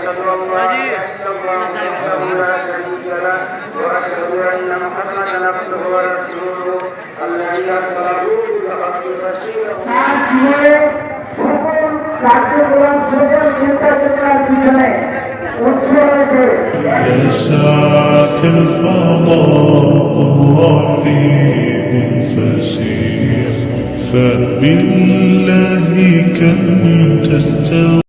ওয়া নাশহাদু আন লা ইলাহা ইল্লাল্লাহু ওয়াহদাহু লা শারীকা লাহু ওয়া আশহাদু আন্না মুহাম্মাদান আবদুহু ওয়া রাসূলুহু আল্লাযী আরসালাহু বিল হাক্কি বাশীরা কার্যক্রম সকল চিন্তা চেতনার পিছনে উৎস রয়েছে يسعك الفضاء الرحيم الفسيح فبالله كم تستوي